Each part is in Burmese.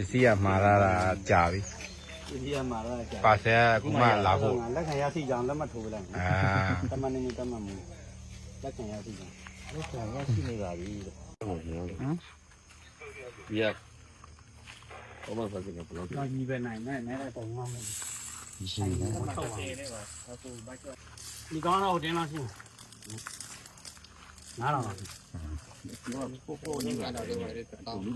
ပစ္စည်းကမှားလာတာကြာပြီဒီရမှာတော့ကြာပါဆယ်ကအခုမှလာဖို့လက်ခံရစီကြောင်လက်မထိုးလိုက်အာတမန်နေတမန်မူလက်ခံရစီကြောင်လက်ခံရရှိနေပါပြီဟုတ်ကဲ့ဟမ်ဒီကဘာမှဆက်နေဘလို့တော့ညီပဲနိုင်နဲ့နဲတော့ပုံမှန်မယ်ရှိနေတယ်ထောက်ပါဒီကောင်းတော့တင်းလို့ရှိနားတော့ဒီကပို့ပို့နေကတော့ဒီ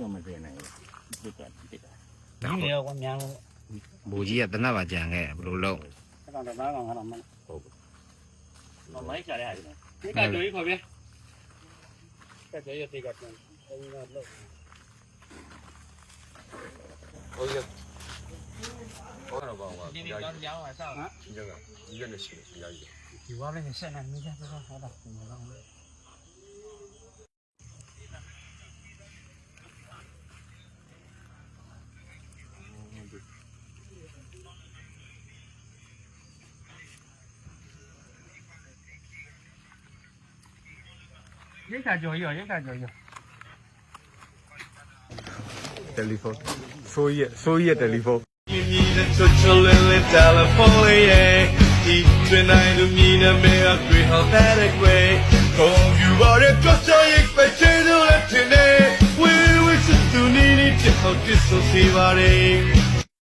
တော့မသိနိုင်ဘူး ဒီကတိတာဒီလေကမြန်လို့ဘူကြီးကတနတ်ပါကြံခဲ့ဘယ်လိုလုပ်အဲ့တော့ဒါကောင်ကတော့မမမိုက်ချရတယ်ဒီကကြွေးခေါ်ပြကကြွေးရတိကပြန်အဲဒီကလို့ဟုတ်ကဲ့ဟုတ်တော့ပါပါဒီဒီတော့ကြောင်းอ่ะဆောက်ဟမ်ဒီကဒီကလည်းရှိတယ်အများကြီးဒီဝါလည်းဆက်နေမိကြတော့ဟောတာဒီမှာတော့ ရိတ်ခါကြော်ရောရိတ်ခါကြော်ရောတယ်လီဖုန်းဆိုးရဆိုးရတယ်လီဖုန်းမြည်မြည်နဲ့ချွတ်ချွတ်လင်းလင်းတယ်လီဖုန်းလေးရဲ့ဒီတွင်နိုင်လူမြည်နဲ့မဲအတွေ့ဟောတဲ့ကွယ်ကွန်ပျူတာရဲ့ကစရိတ်ပဲချေလို့လက်ထင်နေဝေးဝေးချစ်သူနေနေချစ်ဟောတစ်ဆိုစီပါရဲ့